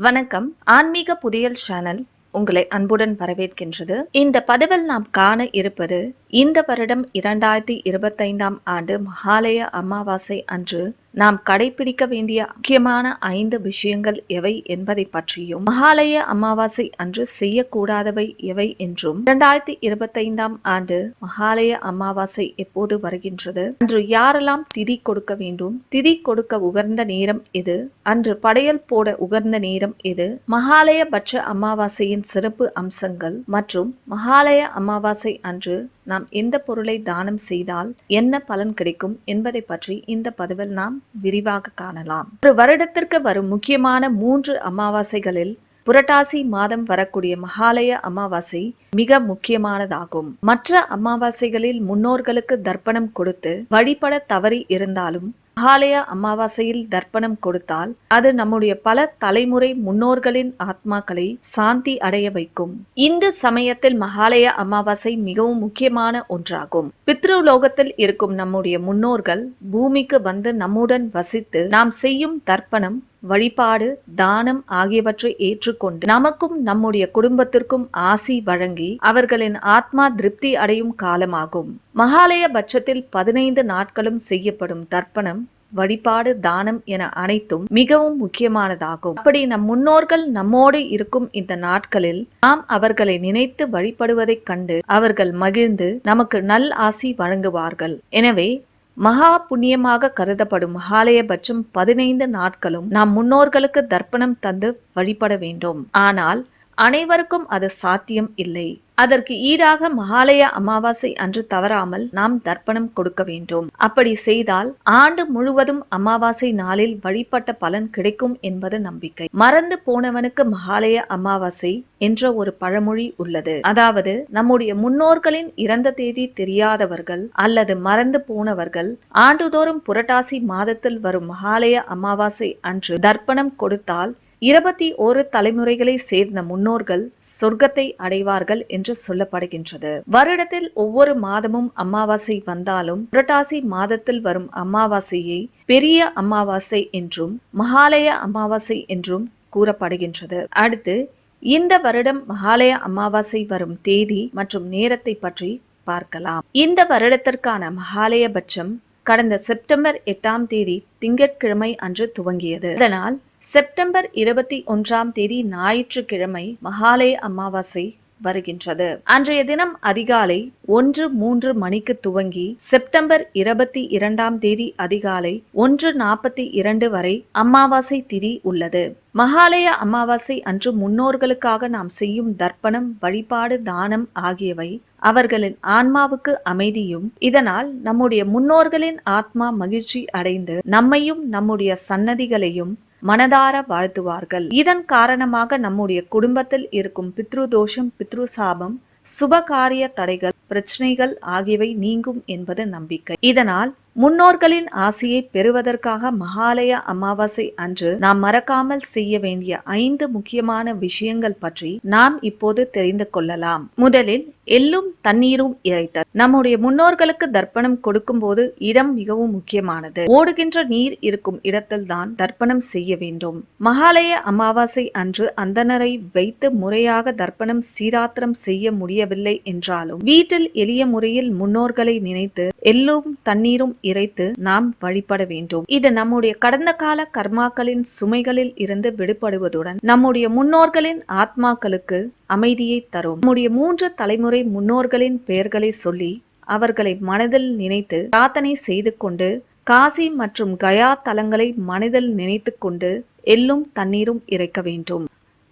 வணக்கம். ஆன்மீக புதியல் சேனல் உங்களை அன்புடன் வரவேற்கின்றது. இந்த பதிவில் நாம் காண இருப்பது இந்த வருடம் இரண்டாயிரத்தி இருபத்தைந்தாம் ஆண்டு மகாலய அமாவாசை அன்று நாம் கடைபிடிக்க வேண்டிய முக்கியமான ஐந்து விஷயங்கள் எவை என்பதை பற்றியும் மகாலய அமாவாசை அன்று செய்யக்கூடாதவை எவை என்றும் இரண்டாயிரத்தி இருபத்தைந்தாம் ஆண்டு மகாலய அமாவாசை எப்போது வருகின்றது அன்று யாரெல்லாம் திதி கொடுக்க வேண்டும் திதி கொடுக்க உகர்ந்த நேரம் எது அன்று படையல் போட உகர்ந்த நேரம் எது மகாலய பட்ச அமாவாசையின் சிறப்பு அம்சங்கள் மற்றும் மகாலய அமாவாசை அன்று நாம் எந்த பொருளை தானம் செய்தால் என்ன பலன் கிடைக்கும் என்பதை பற்றி இந்த பதிவில் நாம் விரிவாக காணலாம். ஒரு வருடத்திற்கு வரும் முக்கியமான மூன்று அமாவாசைகளில் புரட்டாசி மாதம் வரக்கூடிய மகாலய அமாவாசை மிக முக்கியமானதாகும். மற்ற அமாவாசைகளில் முன்னோர்களுக்கு தர்ப்பணம் கொடுத்து வழிபட தவறி இருந்தாலும் மகாலய அமாவாசையில் தர்ப்பணம் கொடுத்தால் அது நம்முடைய பல தலைமுறை முன்னோர்களின் ஆத்மாக்களை சாந்தி அடைய வைக்கும். இந்த சமயத்தில் மகாலய அமாவாசை மிகவும் முக்கியமான ஒன்றாகும். பித்ருலோகத்தில் இருக்கும் நம்முடைய முன்னோர்கள் பூமிக்கு வந்து நம்முடன் வசித்து நாம் செய்யும் தர்ப்பணம் வழிபாடு தானம் ஆகியவற்றை ஏற்றுக்கொண்டு நமக்கும் நம்முடைய குடும்பத்திற்கும் ஆசி வழங்கி அவர்களின் ஆத்மா திருப்தி அடையும் காலமாகும். மகாலய பட்சத்தில் பதினைந்து நாட்களும் செய்யப்படும் தர்ப்பணம் வழிபாடு தானம் என அனைத்தும் மிகவும் முக்கியமானதாகும். அப்படி நம் முன்னோர்கள் நம்மோடு இருக்கும் இந்த நாட்களில் நாம் அவர்களை நினைத்து வழிபடுவதைக் கண்டு அவர்கள் மகிழ்ந்து நமக்கு நல் ஆசி வழங்குவார்கள். எனவே மகா புண்ணியமாக கருதப்படும் மகாலயபட்சம் பதினைந்து நாட்களும் நாம் முன்னோர்களுக்கு தர்ப்பணம் தந்து வழிபட வேண்டும். ஆனால் அனைவருக்கும் அது சாத்தியம் இல்லை. அதற்கு ஈடாக மகாலய அமாவாசை அன்று தவறாமல் நாம் தர்ப்பணம் கொடுக்க வேண்டும். அப்படி செய்தால் ஆண்டு முழுவதும் அமாவாசை நாளில் வழிபட்ட பலன் கிடைக்கும் என்பது நம்பிக்கை. மறந்து போனவனுக்கு மகாலய அமாவாசை என்ற ஒரு பழமொழி உள்ளது. அதாவது நம்முடைய முன்னோர்களின் இறந்த தேதி தெரியாதவர்கள் அல்லது மறந்து போனவர்கள் ஆண்டுதோறும் புரட்டாசி மாதத்தில் வரும் மகாலய அமாவாசை அன்று தர்ப்பணம் கொடுத்தால் இருபத்தி ஓரு தலைமுறைகளை சேர்ந்த முன்னோர்கள் சொர்க்கத்தை அடைவார்கள் என்று சொல்லப்படுகின்றது. வருடத்தில் ஒவ்வொரு மாதமும் அமாவாசை வந்தாலும் புரட்டாசி மாதத்தில் வரும் அமாவாசையை பெரிய அமாவாசை என்றும் மகாலய அமாவாசை என்றும் கூறப்படுகின்றது. அடுத்து இந்த வருடம் மகாலய அமாவாசை வரும் தேதி மற்றும் நேரத்தை பற்றி பார்க்கலாம். இந்த வருடத்திற்கான மகாலயபட்சம் கடந்த செப்டம்பர் எட்டாம் தேதி திங்கட்கிழமை அன்று துவங்கியது. இதனால் செப்டம்பர் இருபத்தி ஒன்றாம் தேதி ஞாயிற்றுக்கிழமை மகாலய அமாவாசை வருகின்றது. அன்றைய தினம் அதிகாலை ஒன்று மூன்று மணிக்கு துவங்கி செப்டம்பர் இருபத்தி இரண்டாம் தேதி அதிகாலை ஒன்று நாற்பத்தி இரண்டு வரை அமாவாசை திதி உள்ளது. மகாலய அமாவாசை அன்று முன்னோர்களுக்காக நாம் செய்யும் தர்ப்பணம் வழிபாடு தானம் ஆகியவை அவர்களின் ஆன்மாவுக்கு அமைதியும் இதனால் நம்முடைய முன்னோர்களின் ஆத்மா மகிழ்ச்சி அடைந்து நம்மையும் நம்முடைய சன்னதிகளையும் மனதார வாழ்த்துவார்கள். இதன் காரணமாக நம்முடைய குடும்பத்தில் இருக்கும் பித்ரு தோஷம் பித்ரு சாபம் சுபகாரிய தடைகள் பிரச்சனைகள் ஆகியவை நீங்கும் என்பது நம்பிக்கை. இதனால் முன்னோர்களின் ஆசையை பெறுவதற்காக மகாலய அமாவாசை அன்று நாம் மறக்காமல் செய்ய வேண்டிய ஐந்து முக்கியமான விஷயங்கள் பற்றி நாம் இப்போது தெரிந்து கொள்ளலாம். முதலில் எள்ளும் தண்ணீரும் இறைத்தல். நம்முடைய முன்னோர்களுக்கு தர்ப்பணம் கொடுக்கும் போது இடம் மிகவும் முக்கியமானது. ஓடுகின்ற நீர் இருக்கும் இடத்தில் தான் தர்ப்பணம் செய்ய வேண்டும். மகாலய அமாவாசை அன்று அந்தனரை வைத்து முறையாக தர்ப்பணம் சீராத்திரம் செய்ய முடியவில்லை என்றாலும் வீட்டில் எளிய முறையில் முன்னோர்களை நினைத்து எள்ளும் தண்ணீரும் இறைத்து நாம் வழிபட வேண்டும். இது நம்முடைய கடந்த கால கர்மாக்களின் சுமைகளில் இருந்து விடுபடுவதுடன் நம்முடைய முன்னோர்களின் ஆத்மாக்களுக்கு அமைதியை தரும். நம்முடைய மூன்று தலைமுறை முன்னோர்களின் பெயர்களை சொல்லி அவர்களை மனதில் நினைத்து பிரார்த்தனை செய்து கொண்டு காசி மற்றும் கயா தலங்களை மனதில் நினைத்து கொண்டு எள்ளும் தண்ணீரும் இறைக்க வேண்டும்.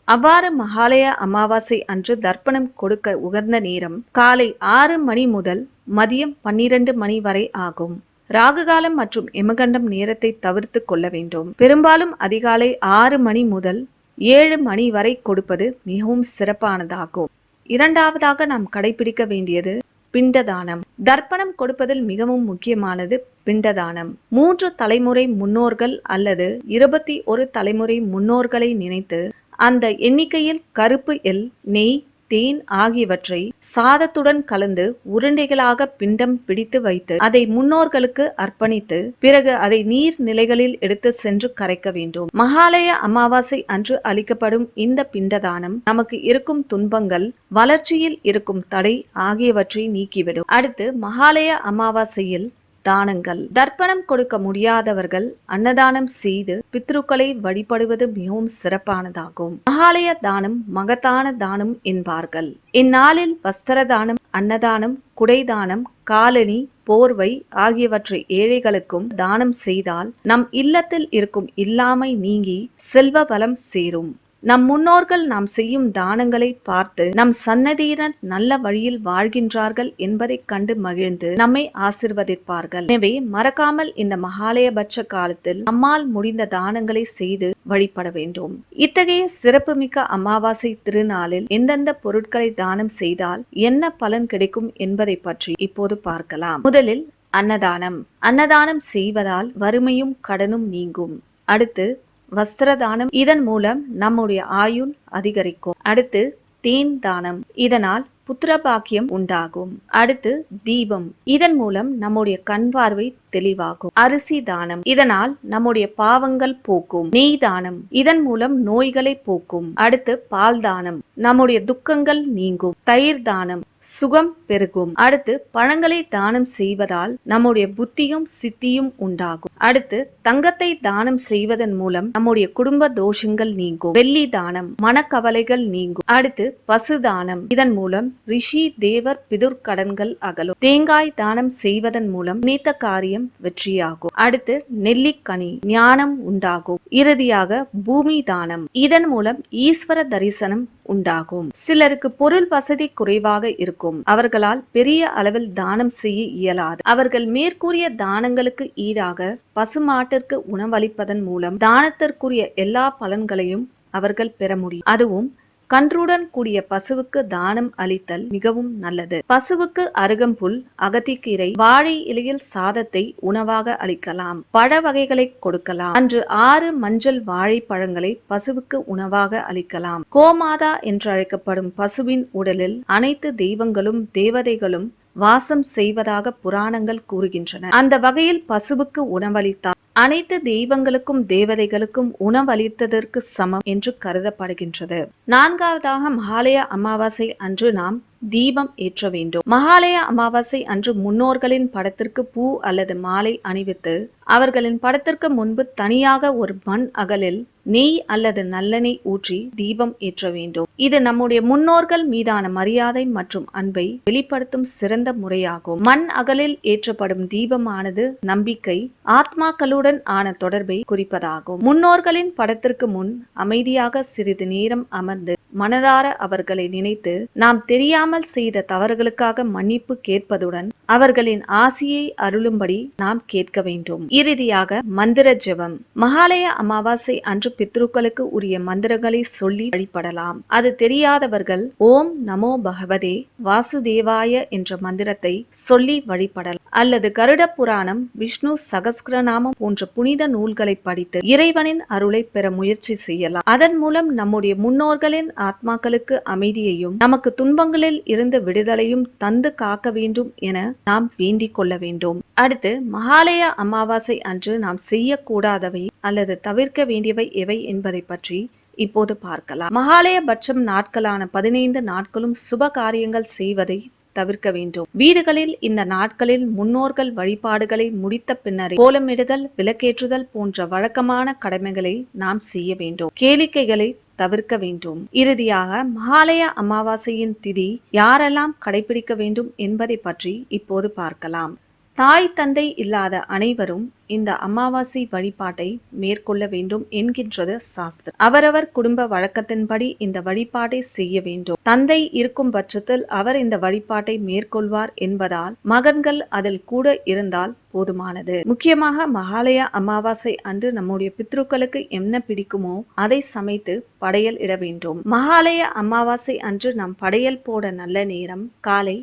அவ்வாறு மகாலய அமாவாசை அன்று தர்ப்பணம் கொடுக்க உகர்ந்த நேரம் காலை ஆறு மணி முதல் மதியம் பன்னிரண்டு மணி வரை ஆகும். ராகுகாலம் மற்றும் எமகண்டம் நேரத்தை தவிர்த்து கொள்ள வேண்டும். பெரும்பாலும் அதிகாலை ஆறு மணி முதல் ஏழு மணி வரை கொடுப்பது மிகவும் சிறப்பானதாகும். இரண்டாவதாக நாம் கடைபிடிக்க வேண்டியது பிண்டதானம். தர்ப்பணம் கொடுப்பதில் மிகவும் முக்கியமானது பிண்டதானம். மூன்று தலைமுறை முன்னோர்கள் அல்லது இருபத்தி ஒரு தலைமுறை முன்னோர்களை நினைத்து அந்த எண்ணிக்கையில் கருப்பு எல் நெய் தேன் ஆகியவற்றை சாதத்துடன் கலந்து உருண்டைகளாக பிண்டம் பிடித்து வைத்து அதை முன்னோர்களுக்கு அர்ப்பணித்து பிறகு அதை நீர் நிலைகளில் எடுத்து சென்று கரைக்க வேண்டும். மகாலய அமாவாசை அன்று அளிக்கப்படும் இந்த பிண்டதானம் நமக்கு இருக்கும் துன்பங்கள் வளர்ச்சியில் இருக்கும் தடை ஆகியவற்றை நீக்கிவிடும். அடுத்து மகாலய அமாவாசையில் தானங்கள். தர்ப்பணம் கொடுக்க முடியாதவர்கள் அன்னதானம் செய்து பித்ருக்களை வழிபடுவது மிகவும் சிறப்பானதாகும். மகாலய தானம் மகத்தான தானம் என்பார்கள். இந்நாளில் வஸ்திர தானம் அன்னதானம் குடைதானம் காலனி போர்வை ஆகியவற்றை ஏழைகளுக்கும் தானம் செய்தால் நம் இல்லத்தில் இருக்கும் இல்லாமை நீங்கி செல்வ வளம் சேரும். நம் முன்னோர்கள் நாம் செய்யும் தானங்களை பார்த்து நம் சன்னதியினர் நல்ல வழியில் வாழ்கின்றார்கள் என்பதைக் கண்டு மகிழ்ந்து நம்மை ஆசிர்வதிப்பார்கள். எனவே மறக்காமல் இந்த மகாலயபட்ச காலத்தில் நம்மால் முடிந்த தானங்களை செய்து வழிபட வேண்டும். இத்தகைய சிறப்புமிக்க அமாவாசை திருநாளில் எந்தெந்த பொருட்களை தானம் செய்தால் என்ன பலன் கிடைக்கும் என்பதை பற்றி இப்போது பார்க்கலாம். முதலில் அன்னதானம். அன்னதானம் செய்வதால் வறுமையும் கடனும் நீங்கும். அடுத்து வஸ்திரதானம் இதன் மூலம் நம்முடைய ஆயுள் அதிகரிக்கும். அடுத்து தேன் தானம். இதனால் புத்திரபாக்கியம் உண்டாகும். அடுத்து தீபம். இதன் மூலம் நம்முடைய கண் பார்வை தெளிவாகும். அரிசி தானம். இதனால் நம்முடைய பாவங்கள் போக்கும். நெய் தானம். இதன் மூலம் நோய்களை போக்கும். அடுத்து பால் தானம். நம்முடைய துக்கங்கள் நீங்கும். தயிர் தானம். சுகம் பெருகும். அடுத்து பழங்களை தானம் செய்வதால் நம்முடைய புத்தியும் சித்தியும் உண்டாகும். அடுத்து தங்கத்தை தானம் செய்வதன் மூலம் நம்முடைய குடும்ப தோஷங்கள் நீங்கும். வெள்ளி தானம் மனக்கவலைகள் நீங்கும். அடுத்து பசு தானம். இதன் மூலம் ரிஷி தேவர் பிதுர் கடன்கள் அகலும். தேங்காய் தானம் செய்வதன் மூலம் நீத்த காரியம் வெற்றியாகும். அடுத்து நெல்லிக்கனி ஞானம் உண்டாகும். இறுதியாக பூமி தானம். இதன் மூலம் ஈஸ்வர தரிசனம் உண்டாகும். சிலருக்கு பொருள் வசதி குறைவாக இருக்கும். அவர்களால் பெரிய அளவில் தானம் செய்ய இயலாது. அவர்கள் மேற்கூறிய தானங்களுக்கு ஈடாக பசுமாட்டிற்கு உணவளிப்பதன் மூலம் தானத்திற்குரிய எல்லா பலன்களையும் அவர்கள் பெற முடியும். அதுவும் கன்றுடன் கூடிய பசுவுக்கு தானம் அளித்தல் மிகவும் நல்லது. பசுவுக்கு அருகம்புல் அகத்திக்கீரை வாழை இலையில் சாதத்தை உணவாக அளிக்கலாம். பழ வகைகளை கொடுக்கலாம். அன்று ஆறு மஞ்சள் வாழைப்பழங்களை பசுவுக்கு உணவாக அளிக்கலாம். கோமாதா என்று அழைக்கப்படும் பசுவின் உடலில் அனைத்து தெய்வங்களும் தேவதைகளும் வாசம் செய்வதாக புராணங்கள் கூறுகின்றன. அந்த வகையில் பசுவுக்கு உணவளித்தால் அனைத்து தெய்வங்களுக்கும் தேவதைகளுக்கும் உணவளித்ததற்கு சமம் என்று கருதப்படுகின்றது. நான்காவதாக மகாலய அமாவாசை அன்று நாம் தீபம் ஏற்ற வேண்டும். மகாலய அமாவாசை அன்று முன்னோர்களின் படத்திற்கு பூ அல்லது மாலை அணிவித்து அவர்களின் படத்திற்கு முன்பு தனியாக ஒரு மண் அகலில் நெய் அல்லது நல்லெண்ணெய் ஊற்றி தீபம் ஏற்ற வேண்டும். இது நம்முடைய முன்னோர்கள் மீதான மரியாதை மற்றும் அன்பை வெளிப்படுத்தும் சிறந்த முறையாகும். மண் அகலில் ஏற்றப்படும் தீபமானது நம்பிக்கை ஆத்மாக்களுடன் ஆன தொடர்பை குறிப்பதாகும். முன்னோர்களின் படத்திற்கு முன் அமைதியாக சிறிது நேரம் அமர்ந்து மனதார அவர்களை நினைத்து நாம் தெரியாமல் செய்த தவறுகளுக்காக மன்னிப்பு கேட்பதுடன் அவர்களின் ஆசியை அருளும்படி நாம் கேட்க வேண்டும். இறுதியாக மந்திர ஜெபம். மகாலய அமாவாசை அன்று பித்ருக்களுக்கு உரிய மந்திரங்களை சொல்லி வழிபடலாம். அது தெரியாதவர்கள் ஓம் நமோ பகவதே வாசுதேவாய என்ற மந்திரத்தை சொல்லி வழிபடலாம். அல்லது கருட புராணம் விஷ்ணு சகஸ்கிரநாமம் போன்ற புனித நூல்களை படித்து இறைவனின் அருளை பெற முயற்சி செய்யலாம். அதன் மூலம் நம்முடைய முன்னோர்களின் ஆத்மாக்களுக்கு அமைதியையும் நமக்கு துன்பங்களில் இருந்து விடுதலையும் தந்து காக்க வேண்டும் என நாம் வேண்டிக் கொள்ள வேண்டும். அடுத்து மகாலய அமாவாசை அன்று நாம் செய்யக்கூடாதவை அல்லது தவிர்க்க வேண்டியவை எவை என்பதை பற்றி இப்போது பார்க்கலாம். மகாலயபட்சம் நாட்களான பதினைந்து நாட்களும் சுப காரியங்கள் செய்வதை தவிர்க்க வேண்டும். வீடுகளில் இந்த நாட்களில் முன்னோர்கள் வழிபாடுகளை முடித்த பின்னரே கோலமிடுதல் விளக்கேற்றுதல் போன்ற வழக்கமான கடமைகளை நாம் செய்ய வேண்டும். கேளிக்கைகளை தவிர்க்க வேண்டும். இறுதியாக மகாலய அமாவாசையின் திதி யாரெல்லாம் கடைபிடிக்க வேண்டும் என்பதை பற்றி இப்போது பார்க்கலாம். தாய் தந்தை இல்லாத அனைவரும் இந்த அமாவாசை வழிபாட்டை மேற்கொள்ள வேண்டும் என்கின்றது சாஸ்திரம். அவரவர் குடும்ப வழக்கத்தின்படி இந்த வழிபாட்டை செய்ய வேண்டும். தந்தை இருக்கும் பட்சத்தில் அவர் இந்த வழிபாட்டை மேற்கொள்வார் என்பதால் மகன்கள் அதில் கூட இருந்தால் போதுமானது. முக்கியமாக மகாலய அமாவாசை அன்று நம்முடைய பித்ருக்களுக்கு என்ன பிடிக்குமோ அதை சமைத்து படையல் இட வேண்டும். மகாலய அமாவாசை அன்று நாம் படையல் போட நல்ல நேரம் காலை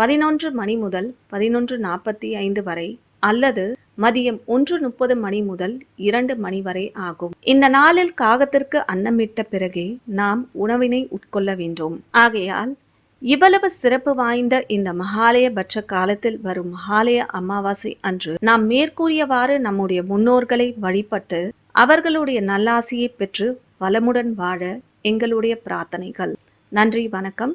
பதினொன்று மணி முதல் பதினொன்று நாற்பத்தி ஐந்து வரை அல்லது மதியம் ஒன்று முப்பது மணி முதல் இரண்டு மணி வரை ஆகும். இந்த நாளில் காகத்திற்கு அன்னமிட்ட பிறகே நாம் உணவினை உட்கொள்ள வேண்டும். ஆகையால் இவ்வளவு சிறப்பு வாய்ந்த இந்த மகாலயபட்ச காலத்தில் வரும் மகாலய அமாவாசை அன்று நாம் மேற்கூறியவாறு நம்முடைய முன்னோர்களை வழிபட்டு அவர்களுடைய நல்லாசியை பெற்று வளமுடன் வாழ எங்களுடைய பிரார்த்தனைகள். நன்றி வணக்கம்.